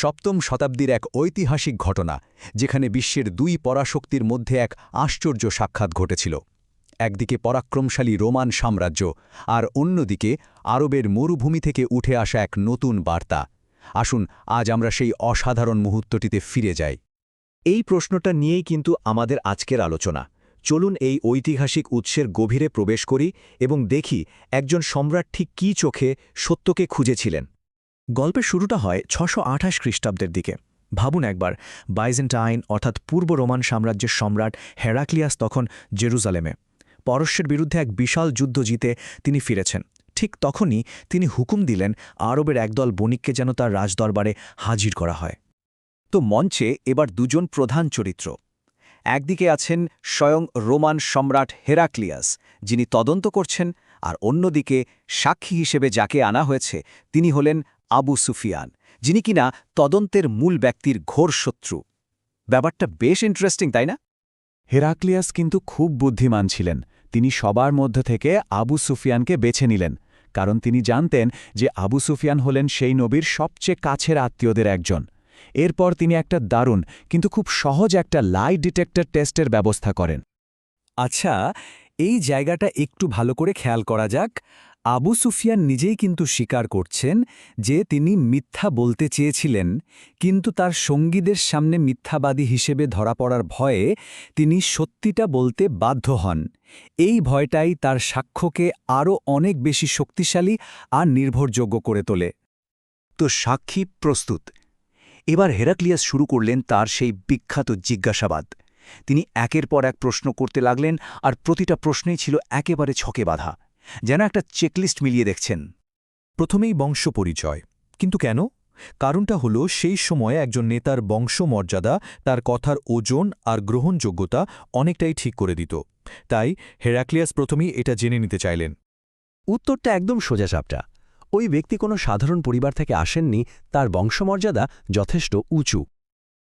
সপ্তম শতাব্দীর এক ঐতিহাসিক ঘটনা, যেখানে বিশ্বের দুই পরাশক্তির মধ্যে এক আশ্চর্য সাক্ষাৎ ঘটেছিল। একদিকে পরাক্রমশালী রোমান সাম্রাজ্য আর অন্যদিকে আরবের মরুভূমি থেকে উঠে আসা এক নতুন বার্তা। আসুন, আজ আমরা সেই অসাধারণ মুহূর্তটিতে ফিরে যাই। এই প্রশ্নটা নিয়েই কিন্তু আমাদের আজকের আলোচনা। চলুন এই ঐতিহাসিক উৎসের গভীরে প্রবেশ করি এবং দেখি একজন সম্রাট ঠিক কী চোখে সত্যকে খুঁজেছিলেন। গল্পের শুরুটা হয় ছশো আঠাশ খ্রিস্টাব্দের দিকে। ভাবুন একবার, বাইজেন্টাইন অর্থাৎ পূর্ব রোমান সাম্রাজ্যের সম্রাট হেরাক্লিয়াস তখন জেরুজালেমে। পরস্যের বিরুদ্ধে এক বিশাল যুদ্ধ জিতে তিনি ফিরেছেন। ঠিক তখনই তিনি হুকুম দিলেন আরবের একদল বণিককে যেন তার রাজদরবারে হাজির করা হয়। তো মঞ্চে এবার দুজন প্রধান চরিত্র। একদিকে আছেন স্বয়ং রোমান সম্রাট হেরাক্লিয়াস, যিনি তদন্ত করছেন, আর অন্যদিকে সাক্ষী হিসেবে যাকে আনা হয়েছে, তিনি হলেন আবু সুফিয়ান, যিনি কিনা তদন্তের মূল ব্যক্তির ঘোর শত্রু। ব্যাপারটা বেশ ইন্টারেস্টিং তাই না? হেরাক্লিয়াস কিন্তু খুব বুদ্ধিমান ছিলেন। তিনি সবার মধ্যে থেকে আবু সুফিয়ানকে বেছে নিলেন, কারণ তিনি জানতেন যে আবু সুফিয়ান হলেন সেই নবীর সবচেয়ে কাছের আত্মীয়দের একজন। এরপর তিনি একটা দারুণ, কিন্তু খুব সহজ একটা লাই ডিটেক্টর টেস্টের ব্যবস্থা করেন। আচ্ছা এই জায়গাটা একটু ভালো করে খেয়াল করা যাক। আবু সুফিয়ান নিজেই কিন্তু স্বীকার করছেন যে তিনি মিথ্যা বলতে চেয়েছিলেন, কিন্তু তার সঙ্গীদের সামনে মিথ্যাবাদী হিসেবে ধরা পড়ার ভয়ে তিনি সত্যিটা বলতে বাধ্য হন। এই ভয়টাই তার সাক্ষ্যকে আরও অনেক বেশি শক্তিশালী আর নির্ভরযোগ্য করে তোলে। তো সাক্ষী প্রস্তুত। এবার হেরাক্লিয়াস শুরু করলেন তার সেই বিখ্যাত জিজ্ঞাসাবাদ। তিনি একের পর এক প্রশ্ন করতে লাগলেন আর প্রতিটা প্রশ্নেই ছিল একেবারে ছকে বাঁধা। যেন একটা চেকলিস্ট মিলিয়ে দেখছেন। প্রথমেই বংশ পরিচয়। কিন্তু কেন? কারণটা হল সেই সময়ে একজন নেতার বংশমর্যাদা তার কথার ওজন আর গ্রহণযোগ্যতা অনেকটাই ঠিক করে দিত। তাই হেরাক্লিয়াস প্রথমেই এটা জেনে নিতে চাইলেন। উত্তরটা একদম সোজাসাপটা ওই ব্যক্তি কোনো সাধারণ পরিবার থেকে আসেননি তার বংশমর্যাদা যথেষ্ট উঁচু।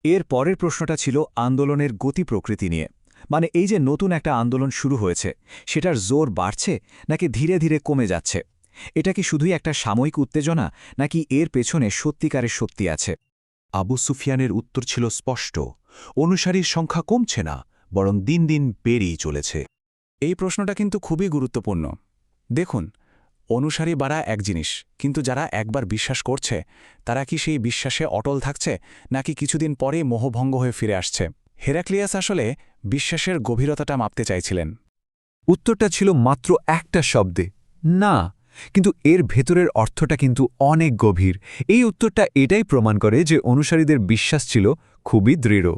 এর পরের প্রশ্নটা ছিল আন্দোলনের গতি প্রকৃতি নিয়ে। মানে এই যে নতুন একটা আন্দোলন শুরু হয়েছে, সেটার জোর বাড়ছে নাকি ধীরে ধীরে কমে যাচ্ছে? এটা কি শুধুই একটা সাময়িক উত্তেজনা, নাকি এর পেছনে সত্যিকারের সত্যি আছে? আবু সুফিয়ানের উত্তর ছিল স্পষ্ট, অনুসারীর সংখ্যা কমছে না, বরং দিন দিন বেড়েই চলেছে। এই প্রশ্নটা কিন্তু খুবই গুরুত্বপূর্ণ। দেখুন, অনুসারী বাড়া এক জিনিস, কিন্তু যারা একবার বিশ্বাস করছে, তারা কি সেই বিশ্বাসে অটল থাকছে, নাকি কিছুদিন পরে মোহভঙ্গ হয়ে ফিরে আসছে? হেরাক্লিয়াস আসলে বিশ্বাসের গভীরতাটা মাপতে চাইছিলেন। উত্তরটা ছিল মাত্র একটা শব্দে। না, কিন্তু এর ভেতরের অর্থটা কিন্তু অনেক গভীর। এই উত্তরটা এটাই প্রমাণ করে যে অনুসারীদের বিশ্বাস ছিল খুবই দৃঢ়।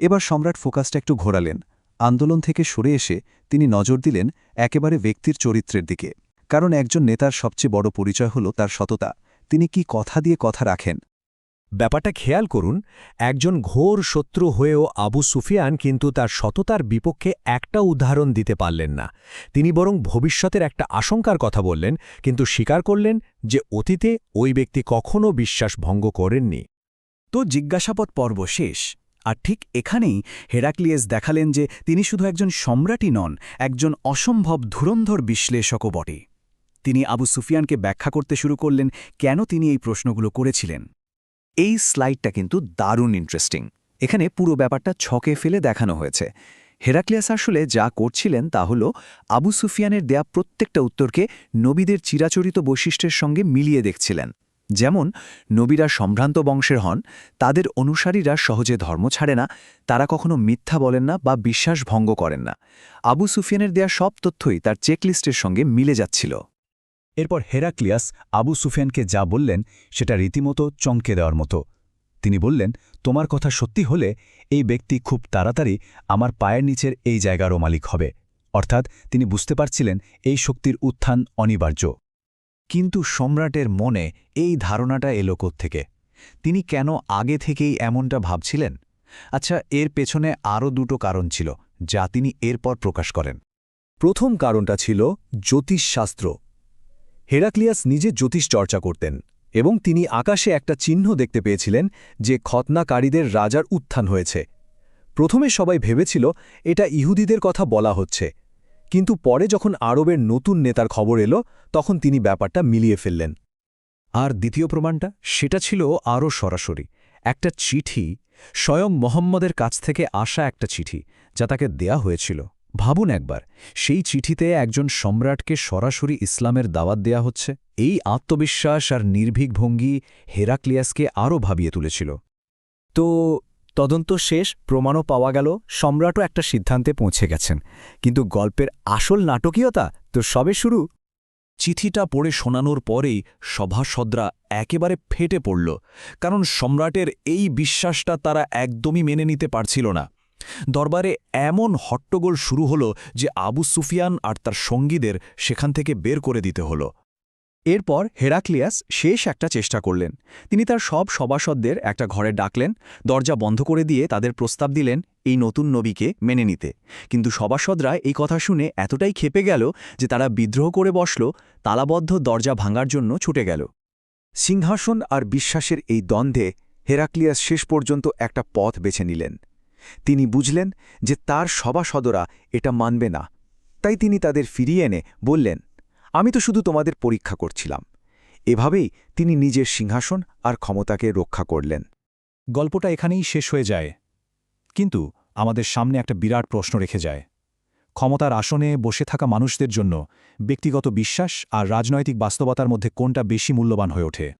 এবার সম্রাট ফোকাসটা একটু ঘোরালেন। আন্দোলন থেকে সরে এসে তিনি নজর দিলেন একেবারে ব্যক্তির চরিত্রের দিকে। কারণ একজন নেতার সবচেয়ে বড় পরিচয় হল তার সততা। তিনি কি কথা দিয়ে কথা রাখেন? ব্যাপারটা খেয়াল করুন, একজন ঘোর শত্রু হয়েও আবু সুফিয়ান কিন্তু তার সততার বিপক্ষে একটা উদাহরণ দিতে পারলেন না। তিনি বরং ভবিষ্যতের একটা আশঙ্কার কথা বললেন, কিন্তু স্বীকার করলেন যে অতীতে ওই ব্যক্তি কখনও বিশ্বাস ভঙ্গ করেননি। তো জিজ্ঞাসাপদ পর্ব শেষ। আর ঠিক এখানেই হেরাক্লিয়েস দেখালেন যে তিনি শুধু একজন সম্রাটই নন, একজন অসম্ভব ধুরন্ধর বিশ্লেষকও বটে। তিনি আবু সুফিয়ানকে ব্যাখ্যা করতে শুরু করলেন, কেন তিনি এই প্রশ্নগুলো করেছিলেন? এই স্লাইডটা কিন্তু দারুণ ইন্টারেস্টিং এখানে পুরো ব্যাপারটা ছকে ফেলে দেখানো হয়েছে। হেরাক্লিয়াস আসলে যা করছিলেন তা হল আবু সুফিয়ানের দেয়া প্রত্যেকটা উত্তরকে নবীদের চিরাচরিত বৈশিষ্ট্যের সঙ্গে মিলিয়ে দেখছিলেন। যেমন, নবীরা সম্ভ্রান্ত বংশের হন, তাদের অনুসারীরা সহজে ধর্ম ছাড়ে না, তারা কখনো মিথ্যা বলেন না বা বিশ্বাস ভঙ্গ করেন না। আবু সুফিয়ানের দেয়া সব তথ্যই তার চেকলিস্টের সঙ্গে মিলে যাচ্ছিল। এরপর হেরাক্লিয়াস আবু সুফিয়ানকে যা বললেন, সেটা রীতিমতো চমকে দেওয়ার মতো। তিনি বললেন, তোমার কথা সত্যি হলে এই ব্যক্তি খুব তাড়াতাড়ি আমার পায়ের নিচের এই জায়গারও মালিক হবে। অর্থাৎ তিনি বুঝতে পারছিলেন এই শক্তির উত্থান অনিবার্য। কিন্তু সম্রাটের মনে এই ধারণাটা এলো থেকে তিনি কেন আগে থেকেই এমনটা ভাবছিলেন? আচ্ছা এর পেছনে আরও দুটো কারণ ছিল, যা তিনি এরপর প্রকাশ করেন। প্রথম কারণটা ছিল জ্যোতিষশাস্ত্র। হেরাক্লিয়াস নিজে জ্যোতিষ চর্চা করতেন এবং তিনি আকাশে একটা চিহ্ন দেখতে পেয়েছিলেন যে খতনাকারীদের রাজার উত্থান হয়েছে। প্রথমে সবাই ভেবেছিল এটা ইহুদিদের কথা বলা হচ্ছে। কিন্তু পরে যখন আরবের নতুন নেতার খবর এলো, তখন তিনি ব্যাপারটা মিলিয়ে ফেললেন। আর দ্বিতীয় প্রমাণটা? সেটা ছিল আরও সরাসরি। একটা চিঠি স্বয়ং মোহাম্মদের কাছ থেকে আসা একটা চিঠি, যা তাকে দেয়া হয়েছিল। ভাবুন একবার, সেই চিঠিতে একজন সম্রাটকে সরাসরি ইসলামের দাওয়াত দেয়া হচ্ছে। এই আত্মবিশ্বাস আর নির্ভীক ভঙ্গি হেরাক্লিয়াসকে আরও ভাবিয়ে তুলেছিল। তো, তদন্ত শেষ, প্রমাণও পাওয়া গেল, সম্রাটও একটা সিদ্ধান্তে পৌঁছে গেছেন। কিন্তু গল্পের আসল নাটকীয়তা তো সবে শুরু। চিঠিটা পড়ে শোনানোর পরেই সভাসদরা একেবারে ফেটে পড়ল, কারণ সম্রাটের এই বিশ্বাসটা তারা একদমই মেনে নিতে পারছিল না। দরবারে এমন হট্টগোল শুরু হলো যে আবু সুফিয়ান আর তার সঙ্গীদের সেখান থেকে বের করে দিতে হল। এরপর হেরাক্লিয়াস শেষ একটা চেষ্টা করলেন। তিনি তার সব সভাসদদের একটা ঘরে ডাকলেন, দরজা বন্ধ করে দিয়ে তাদের প্রস্তাব দিলেন এই নতুন নবীকে মেনে নিতে। কিন্তু সভাসদরা এই কথা শুনে এতটাই ক্ষেপে গেল যে তারা বিদ্রোহ করে বসল, তালাবদ্ধ দরজা ভাঙার জন্য ছুটে গেল। সিংহাসন আর বিশ্বাসের এই দ্বন্দ্বে হেরাক্লিয়াস শেষ পর্যন্ত একটা পথ বেছে নিলেন। তিনি বুঝলেন যে তার সভাসদরা এটা মানবে না। তাই তিনি তাদের ফিরিয়ে এনে বললেন, আমি তো শুধু তোমাদের পরীক্ষা করছিলাম। এভাবেই তিনি নিজের সিংহাসন আর ক্ষমতাকে রক্ষা করলেন। গল্পটা এখানেই শেষ হয়ে যায়। কিন্তু আমাদের সামনে একটা বিরাট প্রশ্ন রেখে যায়। ক্ষমতার আসনে বসে থাকা মানুষদের জন্য ব্যক্তিগত বিশ্বাস আর রাজনৈতিক বাস্তবতার মধ্যে কোনটা বেশি মূল্যবান হয়ে ওঠে?